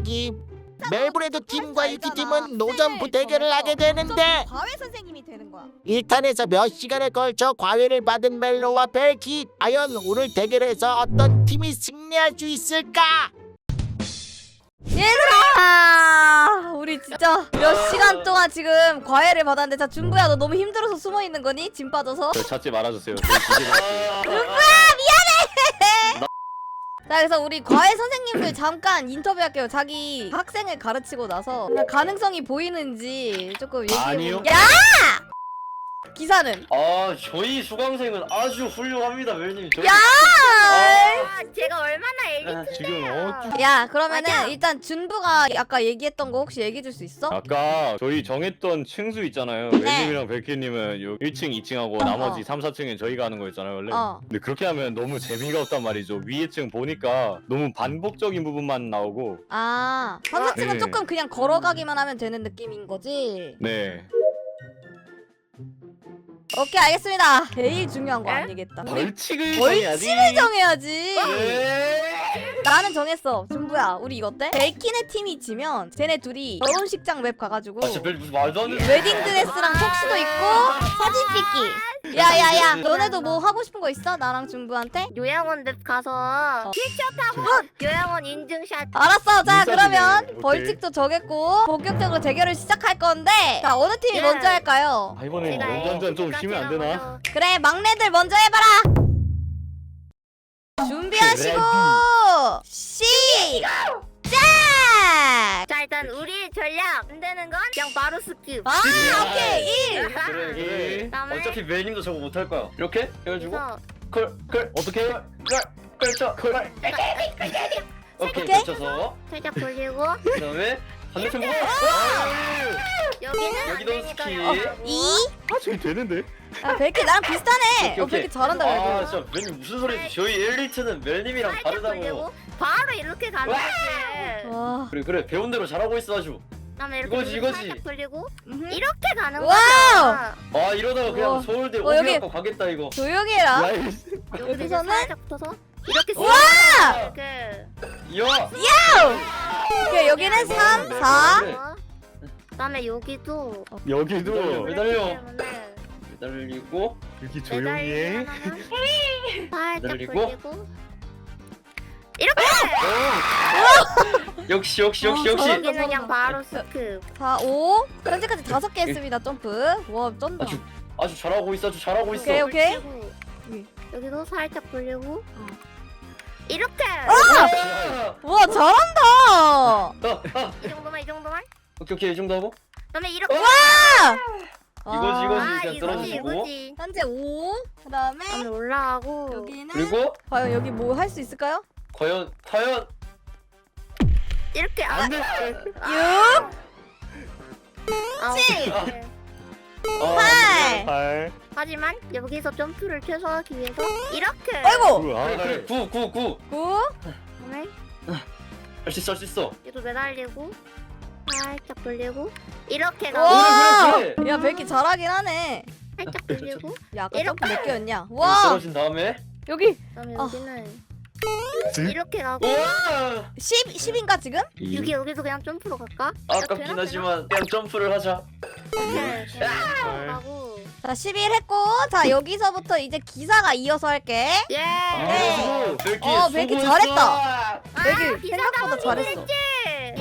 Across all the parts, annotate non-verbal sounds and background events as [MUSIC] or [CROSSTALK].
이야기. 멜브레드 팀과 유키 팀은 노점부 대결을 하게 되는데 과외 선생님이 되는 거야. 1탄에서 몇 시간에 걸쳐 과외를 받은 멜로와 벨키 과연 오늘 대결에서 어떤 팀이 승리할 수 있을까? 얘들아, 우리 진짜 몇 시간 동안 지금 과외를 받았는데 자 준부야 너 너무 힘들어서 숨어 있는 거니? 짐 빠져서? 저 찾지 말아주세요. 기계 봤어요. 자 그래서 우리 과외 선생님들 잠깐 인터뷰할게요. 자기 학생을 가르치고 나서 가능성이 보이는지 조금 얘기해. 아니요. 야! 기사는? 아 저희 수강생은 아주 훌륭합니다 멜님 저희 야! 아, 제가 얼마나 애기 아, 지금 어야 그러면은 맞아. 일단 준부가 아까 얘기했던 거 혹시 얘기해 줄 수 있어? 아까 저희 정했던 층수 있잖아요. 네. 웰님이랑 벨키님은 요 1층, 2층하고 나머지 어. 3, 4층은 저희가 하는 거였잖아요 원래. 어. 근데 그렇게 하면 너무 재미가 없단 말이죠. 위에 층 보니까 너무 반복적인 부분만 나오고. 아 선생님은 네. 조금 그냥 걸어가기만 하면 되는 느낌인 거지? 네. 오케이 알겠습니다. 제일 중요한 거 에? 아니겠다. 벌칙을 벌칙을 정해야지. 네. 나는 정했어. 준부야, 우리 이거 어때? 벨키네 팀이 지면 쟤네 둘이 결혼식장 웹 가가지고 아 진짜 멜 무슨 말도 안 되는 웨딩 드레스랑 톡스도 입고 사진 찍기. 야야야, 너네도 뭐 하고 싶은 거 있어? 나랑 준부한테? 요양원 랩 가서 휠체어타고 요양원 인증샷 알았어. 자. 그러면 오케이. 벌칙도 정했고 본격적으로 대결을 시작할 건데 자 어느 팀이 예. 먼저 할까요? 아 이번에 제가 원전전 좀 쉬면 안 되나? 그래 막내들 먼저 해봐라. 준비하시고 시작. 자 일단 우리 전략 안 되는 건 그냥 바로 스킵 아 오케이 1 그래 그래 다음에 어차피 멜님도 저거 못할 거야 이렇게 해가지고 그래서 컬컬 어떻게? 컬컬쳐 컬 오케이 오케이. 걸쳐서 살짝 돌리고 그 다음에 반대편 보고 여기는 여기도 되니까 스킵. 여기. 2아 저희 되는데? 아, 벨키 나랑 비슷하네. 오케이, 어, 오케이. 벨키 잘한다, 아 그래도. 진짜 멜님 무슨 소리지 저희 1, 2트는 멜님이랑 살짝 다르다고 바로 이렇게 가는 거지 와. 그래 그래 배운 대로 잘하고 있어 아주 그다음에 이렇게 이거지, 이거지. 살짝 돌리고 음흠. 이렇게 가는 와우! 거야 아 이러다가 그냥 우와. 서울대 어, 여기- 오비학과 가겠다 이거 조용히 해라. 야, 이- 여기서 이제 여기서는? 살짝 붙어서 이렇게! 쓱 이렇게 야 오케이, 여기는 3, 4. 그래. 그다음에 여기도 여기도 매달려 때문에 매달리고 여기 조용히 해. [LAUGHS] 살짝 매달리고. 돌리고 이렇게 역시 역시 역시 아, 역시 잘한다. 여기는 그냥 바로 스크 4, 5. 현재까지 5개 했습니다, 점프. 와, 쩐다. 아주 아주 잘하고 있어 아주 잘하고 있어 오케이, 오케이. 여기. 여기도 살짝 돌리고 어. 이렇게 아! 와, 잘한다. 아, 아. 이 정도만 이 정도만 오케이 오케이 이 정도 하고 그다음에 이렇게 이거지, 이거지. 아 이거지 떨어지고. 이거지 현재 5. 그 다음에 그다음에 올라가고 여기는. 그리고 과연 여기 뭐 할 수 있을까요? 과연 과연 이렇게 아, 안 돼. 6. 아, 칠. 오케이. 아, 팔. 팔. 하지만 여기서 점프를 최소화하기 위해서 이렇게 아이고. 구, 아, 그래 그래 구구구 9. 그다음에 할수 있어 할 수 있어 얘도 매달리고 살짝 돌리고 이렇게 와. 가고 그래, 그래. 야, 벨키 잘하긴 하네. 살짝 돌리고 야, 아까 이렇게. 점프 몇 개였냐? 와. 떨어진 다음에 여기 그다음에 아. 여기는 쓱. 이렇게 가고 우와 10, 10인가 지금? 여기 여기서 그냥 점프로 갈까? 아깝긴 되나, 하지만 그냥 점프를 하자 이렇게 아. 가고 자, 11 했고. 자, 여기서부터 이제 기사가 이어서 할게. 예. 아, 벨키 어, 벨키 수고했어. 잘했다. 아, 기사가 생각보다 잘했어. 잘했지.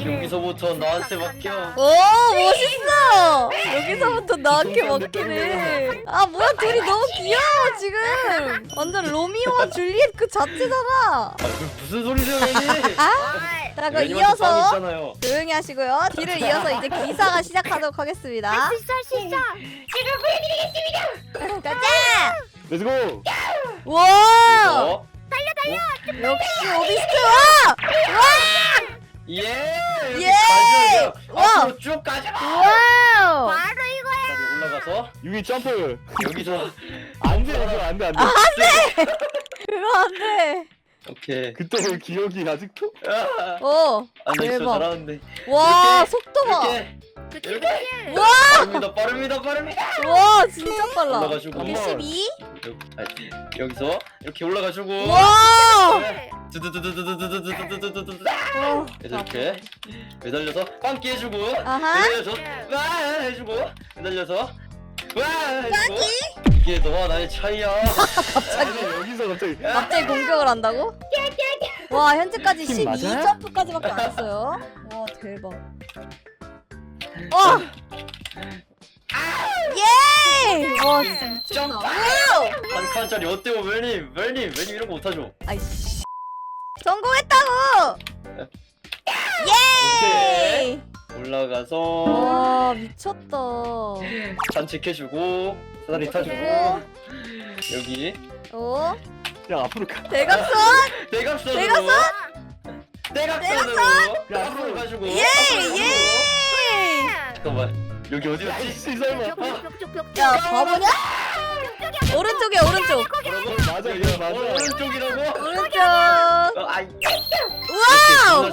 여기서부터 나한테 맡겨 오, 멋있어. 여기서부터 나한테 먹기네. 아, 뭐야, 둘이 너무 귀여워, 지금. 완전 로미오와 줄리엣 그 자체잖아. 아, 그 무슨 소리죠 벨키 아, 자, 그럼 이어서 있잖아요. 조용히 하시고요. 뒤를 이어서 이제 기사가 시작하도록 하겠습니다. 할수 있어 할수 있어. 가자! 렛츠고. 와! 어? 역시 오비스트 와! 예! 예! 예! 와! 앞으로 쭉 가자! 와우! 바로 이거야. 자, 올라가서 여기 점프. 여기서 안 돼, 이거 안 돼, 안 돼. 그거 안 돼. [LAUGHS] 오케이 그때 기억이 아직도? 아, 어. 아니 진짜 대박. 잘하는데 와, 이렇게, 속도 봐. 이렇게 이렇게. 빠릅니다 빠릅니다 빠릅니다 와, 진짜 빨라. 올라가지고 여기 한번. 12. 여기, 아, 여기서 이렇게 올라가지고 와! 두두두두두두두두두두두두 어, 이렇게 매달려서 빵기 해주고 아하. 매달려서 와 해주고 매달려서 와 해주고 이게 너와 나의 차이야 [LAUGHS] 아니 여기서 갑자기 갑자기 공격을 한다고? 와 현재까지 팀 맞아요? 12점프까지밖에 안 했어요. 와 대박. 와. 예! 와 진짜 미쳤다. 와우! 한 칸짜리 어때요 멜님 멜님 멜님 이런 거 못하죠 아이씨. 성공했다고! 예! 올라가서 와 미쳤다. 산책해주고 사다리 타주고 여기 어야 앞으로 가. 대각선 [LAUGHS] 대각선으로 대각선? 대각선으로 야, 앞으로 가지고 예 예. 잠깐만 여기 어디였지? 아이씨 설마. 야 바보냐? 오른쪽이야 오른쪽. 맞아 이거 어, 맞아. 오른쪽이라고? 오른쪽. 어, 아이 와우!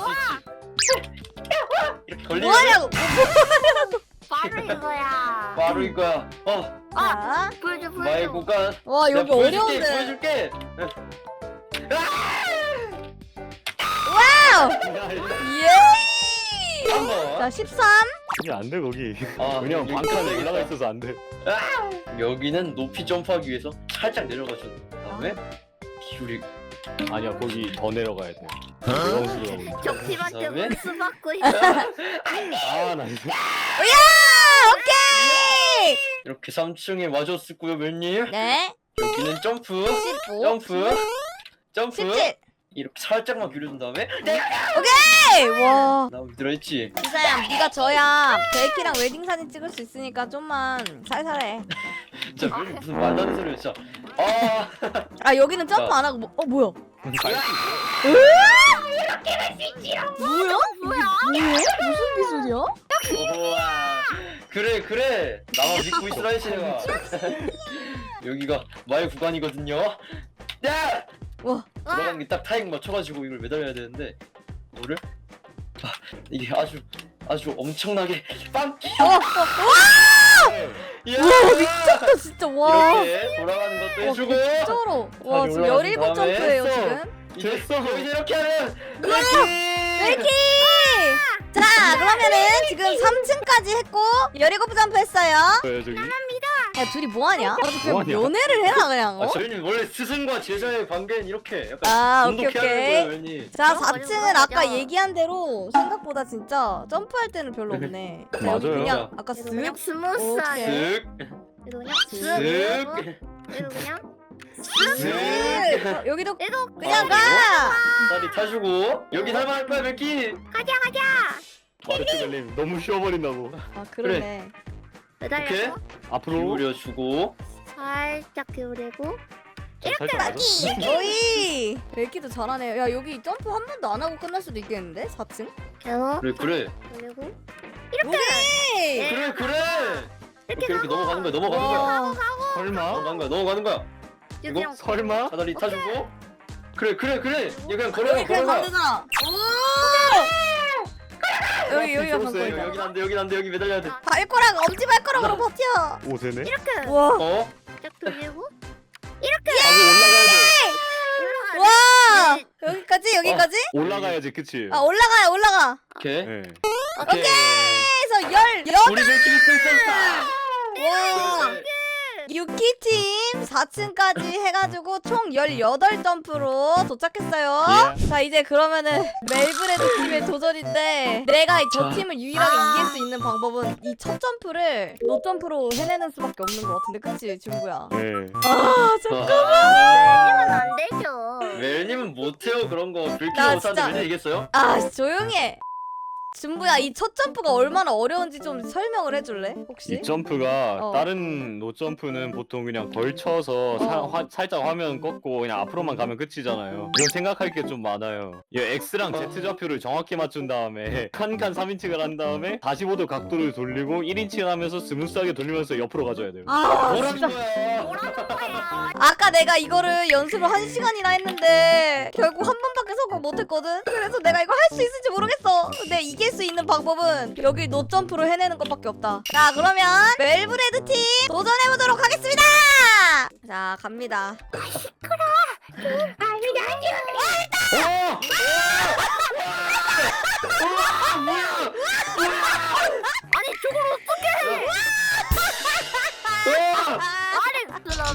수 있지. 이렇게 걸리면 뭐하냐고? 바로 이거야. 바로 이거야 어 자, 보여줘 보여줘. 말고가 와 내가 여기 보여줄게, 어려운데. 보여줄게 와우! 예! 자 13. 이게 안 돼 거기. 아, 왜냐면 방칸에 올라가 있어서 안 돼. 여기는 높이 점프하기 위해서 살짝 내려가줘 다음에 기울이 아니야 거기 더 내려가야 돼. 부담스러워. 적팀한테 그다음에? 문수 받고 있어. 아나 이거. 야 오케이. 이렇게 3층에 와줬고요 멜님 네. 여기는 점프 15. 점프 점프 17. 이렇게 살짝만 기울여준 다음에 오케이. 와. 나 들어있지 이사야 네가 져야 베이키랑 웨딩 사진 찍을 수 있으니까 좀만 살살해. 진짜 멜님 무슨 말도 안 되는 소리야 진짜 아 아 여기는 점프 자. 안 하고 뭐, 어 뭐야? 뭐야? 뭐야? 뭐야? 무슨 기술이야? 우와 그래 그래 나만 믿고 있으라 했지 내가 여기가 마의 구간이거든요 야 와. 돌아가는 게딱 타이밍 맞춰가지고 이걸 매달려야 되는데 이거를 아, 이게 아주 아주 엄청나게 빵기 어, 어, 이야 와 미쳤다 진짜 와. 이렇게 돌아가는 것도 와 해주고 진짜로. 와 다시 지금 올라가서 17 다음에 점프예요 했어. 지금. 됐어. 여기서 이렇게 하면 베이키! 자 그러면은 지금 3층까지 했고 17 점프 했어요. 뭐야 저기? 야 둘이 뭐하냐? 그냥 뭐하냐? 연애를 해라 그냥 아 어? 저희는 원래 스승과 제자의 관계는 이렇게 약간 아 오케이 돈독해야 오케이. 되는 거예요 자 그런 거 4층은 맞아. 아까 얘기한 대로 생각보다 진짜 점프할 때는 별로 없네. 자, 여기 맞아요. 그냥 아까 그냥 쓱 스무스하게. 쓱 그냥 쓱. 쓱 그냥 쓱. 어, 여기도 그냥 가. 다리 타주고 여기 살만할 거야 멜키 가자 가자. 마르티벨님 너무 쉬어버린다고. 아 그러네. 매달려서 앞으로. 기울여 주고 살짝 기울이고. 이렇게 가기. 오이. 벨기도 잘하네요. 야 여기 점프 한 번도 안 하고 끝날 수도 있겠는데 4층? 계속 그래 그래 그리고 오케이. 그래 그래 이렇게 이렇게 이렇게 넘어가는 거야 넘어가는 거야 와. 설마? 넘어가는 거야 넘어가는 거야 여기 이거? 설마? 사다리 타주고 그래 그래 그래 얘 그냥 걸어가 여기 그냥 걸어가 가면 오. 여기 여 기가 줬어요. 관건이다. 여긴 안돼 여긴 안돼 여기 매달려야 돼 발가락 엄지 발가락으로 버텨. 오세네? 이렇게 와. 어? 살짝 돌리고 가고 올라가야 돼. 올라가. 와. 여기까지 여기까지? 올라가야지 그치? 아 올라가요 올라가. 오케이 네. 오케이 그래서 열 여. 우리 멜키 믿고 있었다 와. 유키팀 4층까지 해가지고 총 18점프로 도착했어요. 예. 자, 이제 그러면은 멜브레드 팀의 도전인데 내가 저 자. 팀을 유일하게 이길 수 있는 방법은 이 첫 점프를 노점프로 해내는 수밖에 없는 것 같은데 그치, 준구야? 네. 아, 저... 이러면 안 되죠. 멜님은 못해요 그런 거나 들키지 못하는데 진짜- 멜님 이겼어요? 아, 조용히 해. 준부야, 이 첫 점프가 얼마나 어려운지 좀 설명을 해줄래? 혹시? 이 점프가 어. 다른 노 점프는 보통 그냥 걸쳐서 사- 어. 화- 살짝 화면 꺾고 그냥 앞으로만 가면 끝이잖아요. 이건 생각할 게 좀 많아요. 이 X랑 Z 좌표를 정확히 맞춘 다음에 칸칸 3인칭을 한 다음에 45도 각도를 돌리고 1인칭 하면서 스무스하게 돌리면서 옆으로 가줘야 돼요. 아, 뭐라는 진짜. 거야 뭐라는 거야? 아까 내가 이거를 연습을 한 시간이나 했는데 결국 한 성공 못했거든. 그래서 내가 이거 할 수 있을지 모르겠어. 근데 이길 수 있는 방법은 여기 노점프로 해내는 것밖에 없다. 자, 그러면 멜브레드 팀 도전해보도록 하겠습니다! 자, 갑니다. 어! 아니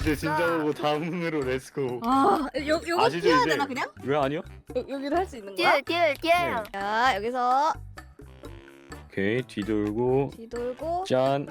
이제 진짜 보고 다음으로 렛츠고. 아, 요, 요거 아시죠, 뛰어야 이제? 되나, 그냥? 왜 아니요? 요, 여기로 할수 있는 거야? 딜딜 딜. 자, 여기서 오케이 뒤돌고 뒤돌고. 짠.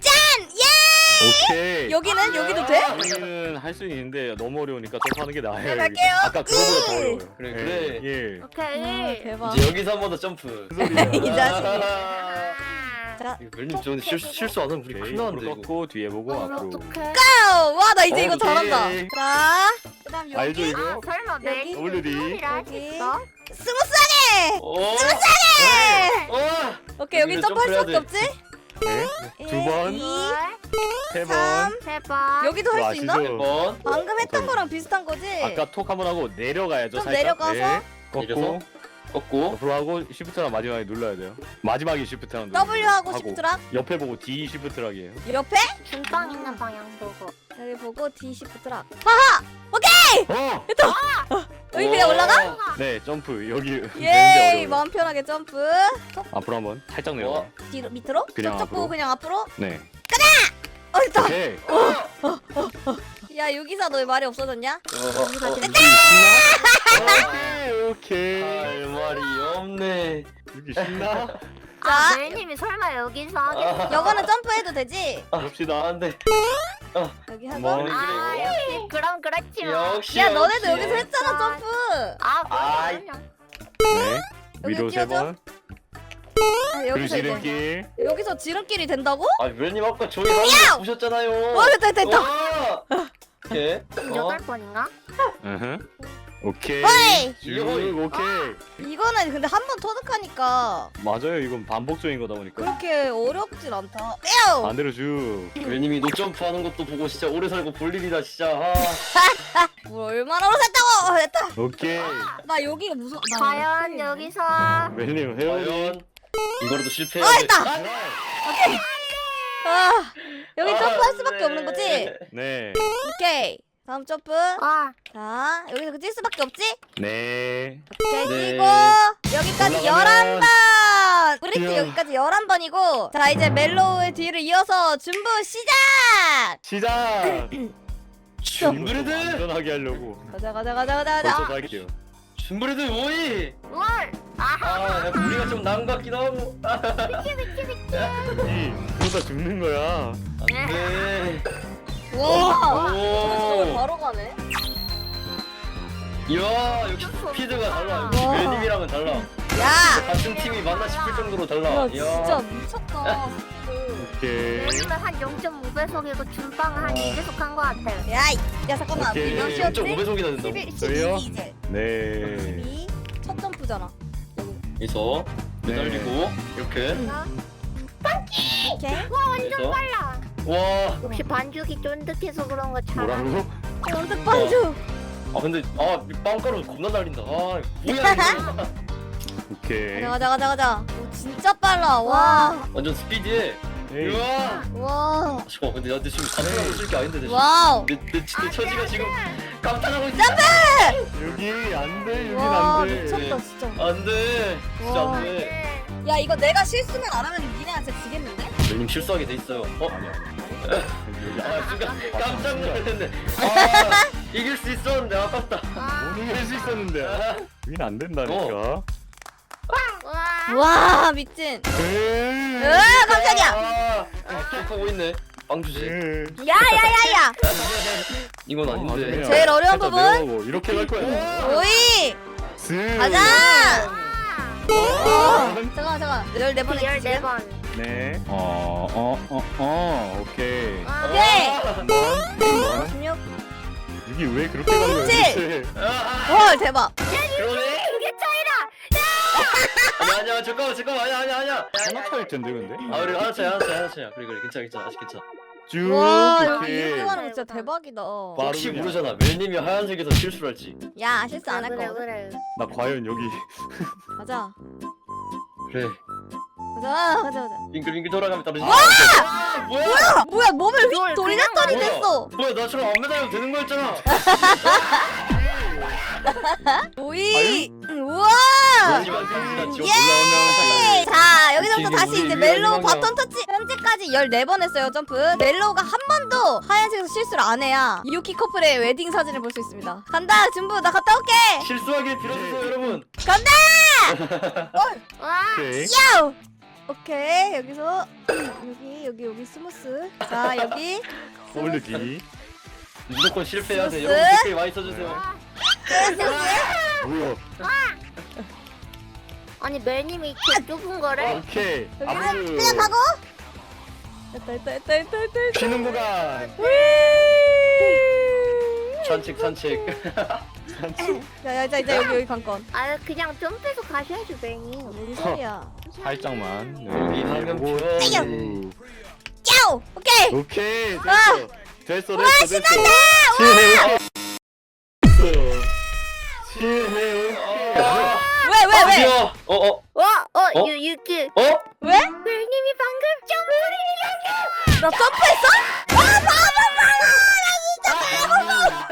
짠! 예! 오케이. 여기는? 여기도 돼? 여기는 할 수 있는데 너무 어려우니까 좀 하는 게 나아요. 네, 여기. 갈게요. 아까 그거보다 더 으! 어려워요. 그래, 예, 그래. 예. 아, 오케이. 대박. 이제 여기서 한 번 더 점프. [LAUGHS] 이 자식. [LAUGHS] 아. 자, 멜님 저 실수 실수 안 하면 우리. 큰일 나는데 앞으로 이거. 꺾고 뒤에 보고 어, 앞으로. 어떡해? 고! 와, 나 이제 이거 오케이. 잘한다. 자, 그 다음 알죠 여기. 이거? 아 설마 여기? WD. 여기. 있어? 스무스하게! 오. 스무스하게! 어. 오케이, 여기 여기는 점프할 점프해야 수밖에 돼. 없지? 네. 두 번, 이, 세 번. 삼. 여기도 할 수 있나? 번. 방금 했던 어떤- 거랑 비슷한 거지? 아까 톡 한 번 하고 내려가야죠 좀 살짝. 내려가서? 네. 꺾고 내려서? 꺾고. 앞으로 하고 시프트랑 마지막에 눌러야 돼요. 마지막에 시프트랑 W 하고 시프트랑 옆에 보고 D 시프트락이에요. 옆에 중빵 있는 방향 보고. 여기 보고 D 시프트랑 어! 여기 그냥 올라가? 네 점프 여기 예이 [LAUGHS] 어려워요. 마음 편하게 점프 앞으로 한번 살짝 내려가. 어. 뒤로 밑으로 그냥 쪽쪽 보고 앞으로. 그냥 앞으로 네. 어 됐다 오케이. 야 유기사 너왜 말이 없어졌냐? 어, 어, 어. 오케이 오케이. 할 말이 없네. 여기 신나? 자. 아 멜님이 설마 여기서 하겠어? 여거는 점프해도 되지? 봅시다. 안 돼. 여기 하고 뭐. 아 그래. 역시 그럼 그렇지 뭐. 역시. 야 너네도 역시. 여기서 했잖아 점프 아 아이. 그럼 네. 여기 위로 세? 번. 아, 여기서 이제 지름길. 여기서 지름길이 된다고? 아 멜님 아까 저희 하는 거 보셨잖아요. 어 됐다 됐다 됐다 와! 오케이. 어. 여덟 번인가? 으흠. 오케이. 쭉 오케이. 이거는 근데 한 번 터득하니까 맞아요. 이건 반복적인 거다 보니까. 그렇게 어렵진 않다 에오! 반대로 쭉. 멜님이 노점프 하는 것도 보고 진짜 오래 살고 볼 일이다 진짜. 아. [LAUGHS] 뭘 얼마나 오래 살다고 어, 됐다 오케이. 나 여기가 무서워 나 과연 여기 여기서 멜님 회원님. 과연 이거라도 실패해야 어 돼. 됐다 아 여기 아, 점프할 수밖에 네. 없는 거지? 네. 오케이 다음 점프 와자 여기서 그뛸 수밖에 없지? 네. 오케이 네. 뛰고 여기까지 올라가면- 11번 브리트 이야. 여기까지 11번이고 자 이제 멜로우의 뒤를 이어서 준부 시작 시작. [CLEARS THROAT] 준브레드. 안전하게 하려고. 가자 가자 가자 가자 벌써 가자 갈게요. 준브레드 뭐이? 뭘? 야, 우리가 좀 나은 것 같기도 하고. 아, 이 그러다 죽는 거야. 네. 와. 저걸 바로 가네 이야, 역시 스피드가 달라. 역시 와. 멜님이랑은 달라. 야 같은 팀이 맞나 싶을 정도로 달라. 야. 진짜 미쳤다 오케이. 멜님은 한 0.5배속이고 준빵은 한 2배속 한거 같아요 야, 이- 야 잠깐만 오케이. 몇 시였지? 0.5배속이나 된다고. 11, 저희요? 12 이제 네. 12 첫 점프잖아 네. 매달리고 이렇게. 오케이 여기서. 빨라 와. 혹시 반죽이 쫀득해서 그런 거 잘? 뭐라고? 연득 반주 아 근데 아 빵가루 겁나 날린다. 아 뭐야 [LAUGHS] 이거. 오케이. 가자 가자 가자 가자 오, 진짜 빨라 와 완전 스피디해. 에이. 우와. 와 잠깐 근데 나한테 지금 감탄하고 있을 게 아닌데 내 지금. 와우 내, 내, 내 처지가 지금 감탄하고 있어. 여기 안 돼. 여긴 와안 돼. 미쳤다 진짜 안돼. 진짜 와. 안돼. 네. 야 이거 내가 실수만 안 하면 니네한테 지겠는데? 멜님 실수하게 돼 있어요. 어? 아니야. 여기 안아 순간 깜짝 놀랐네. 아 이길 수 있었는데 아깝다. 아, 못 이길 수 있었는데. 아, 여긴 안 된다니까. 와와 미친 에이. 으 깜짝이야 아, 하고 있네. 빵 주지. 야야야야 이건 어, 아닌데. 그냥 제일 어려운 살짝 부분. 내려가고 이렇게 갈 거야. 오이 슥. 가자 어. 잠깐만 잠깐만 14번 했지 14번 네. 어, 어, 어, 어. 오케이. 오케이 한 번. 한 번. 16 이게 왜 그렇게 가는 거야? 칠. 도대체? 헐 대박 그러네. 아니 아니야 잠깐만 잠깐만 아니야 아니야 아니야. 하나 차일 텐데 근데. 아 우리 하나 차야 하나 차야 하나 차야. 그래 그래 괜찮아 괜찮아 아직 괜찮아. 쭉. 와 여기. 이렇게 가는 거 진짜 대박이다 바로 혹시 그냥. 모르잖아. 멜님이 하얀색에서 실수를 할지. 야 실수 안 할 그래 거거든 그래 나 과연 여기 가자 그래 가자 가자 가자 빙글빙글 돌아가면 와! 아, 뭐야 뭐야 뭐야 몸을 휙 돌렸더니 그냥 됐어 뭐야 나처럼 안 매달려도 되는 거였잖아 [LAUGHS] 오이 우와 예! 자 여기서부터 다시 이제 멜로우. 바톤 터치 현재까지 14번 했어요 점프. 멜로우가 한 번도 하얀색에서 실수를 안 해야 유키 커플의 웨딩 사진을 볼 수 있습니다. 간다 준부. 나 갔다 올게! 실수하길 빌어주세요 여러분. 간다! [LAUGHS] 와! 오케이. 야우! 오케이 여기서 [CLEARS THROAT] 여기 여기 여기 스무스. 자 여기 올리기. 무조건 실패해야 돼. 여러분 댓글 많이 써주세요. 뭐야? 아니 멜님이 이렇게 좁은 거를 오케이. 아무튼 그냥 가고 됐다 됐다 됐다 됐다 됐다 쉬는 구간. 산책 산책 야야 자 이제 여기 여기 관건 아 그냥 점프해서 가셔야죠 멜님 무슨 소리야 살짝만. 이 화면 보고. 편. 야우 오케이 오케이. 됐어. 아! 됐어. 와 됐어. 됐어. 신난다 신해. 신해. 아, 왜왜 왜? 드디어 어어 와어 어? 유 유키 어? 왜? 멜님이 방금 점프를 나 점프했어? 아 바보 바보 나 진짜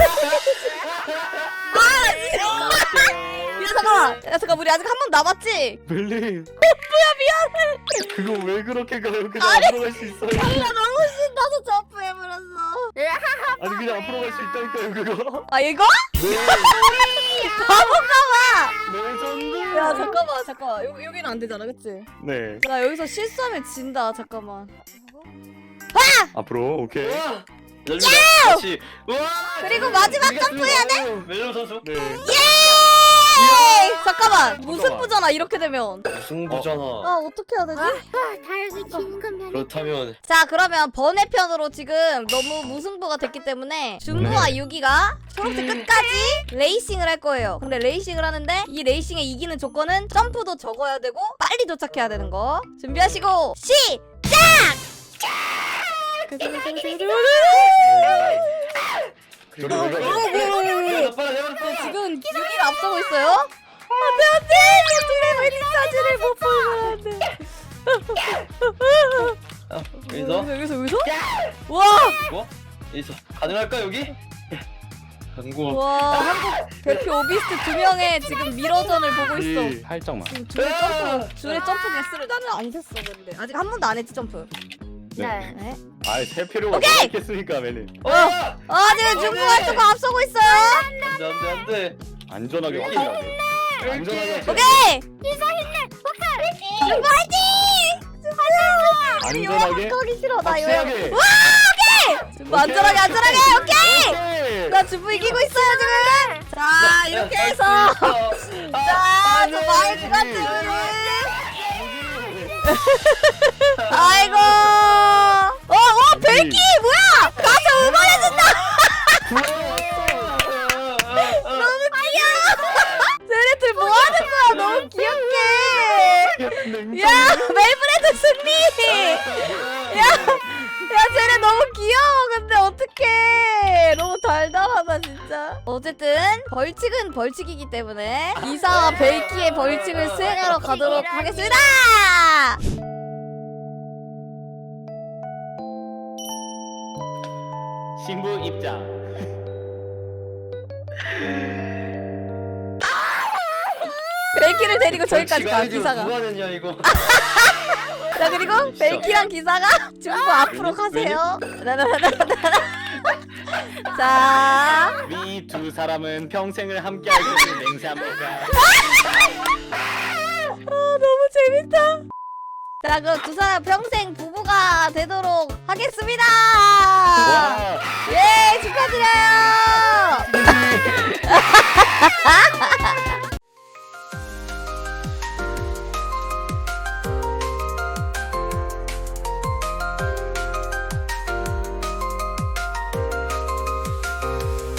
야 잠깐만 야 잠깐 우리 아직 한 번 남았지? 멜리. 뭐야 미안해. 그거 왜 그렇게 가요? 그냥 앞으로 갈 수 있어요. 나 너무 신나서 점프해버렸어 아니 그냥 앞으로 갈 수 있다니까요 그거. 아 이거? 네. [LAUGHS] 바본가봐 레전드. 야 잠깐만 잠깐만 여, 여기는 안 되잖아 그치? 네. 나 여기서 실수하면 진다 잠깐만 앞으로 오케이. 와 멜로 같이 와 그리고 마지막 점프해야 돼? 멜로 선수 네. 예 이 잠깐만. 무승부잖아 이렇게 되면? 무승부잖아 아 어떻게 해야 되지? 아 지는 거면 그렇다면. 자 그러면 번외 편으로 지금 너무 무승부가 됐기 때문에 준부와 유기가 초록색 끝까지 레이싱을 할 거예요. 근데 레이싱을 하는데 이 레이싱에 이기는 조건은 점프도 적어야 되고 빨리 도착해야 되는 거. 준비하시고 시작! 어, 어, 어, 어, 어. 빨리 지금 유기가 앞서고 있어요? 안돼 안돼! 내 둘의 웨딩 사진을 못 보면 안돼. 여기서? 여기서 여기서? 와! 뭐? 여기서 가능할까 여기? 한국 와. 한국 대표 오비스트 두 명의 지금 미러전을 보고 있어. 이 살짝만. 지금 줄에 점프 줄에 점프 개수를 나는 안 셌어 근데. 아직 한 번도 안 했지 점프 네. 네. 아이 셀 필요가 오케이! 있겠습니까 멜리. 어! 아 지금 중국가 조금 앞서고 있어요 안돼 안돼 안돼 안전하게 돼. 안전하게. 확인해야 돼. 오케이 중국 화이팅! 안전하게. 가기 싫어 나 이거 확실하게. 와 오케이 중국 안전하게 안전하게 오케이 오케이. 나 중국 이기고 있어요 지금 자 이렇게 해서 자저 마이크 같은 [LAUGHS] 아이고. 어 어 벨기 뭐야? 가서 응원해준다 벌칙은 벌칙이기 때문에 이사와 벨기의 벌칙을 수행하러 가도록 하겠습니다! 신부 입장. 벨기를 데리고 저기까지 가 지가 기사가. 누가 냈냐 이거 [LAUGHS] 자 그리고 벨키랑 기사가 [LAUGHS] 중부 앞으로 가세요. [LAUGHS] 자, 이 두 사람은 평생을 함께할 수 있는 맹세합니다. [LAUGHS] 아 너무 재밌다. 자 그럼 두 사람 평생 부부가 되도록 하겠습니다. 와, 예 축하드려요. 네.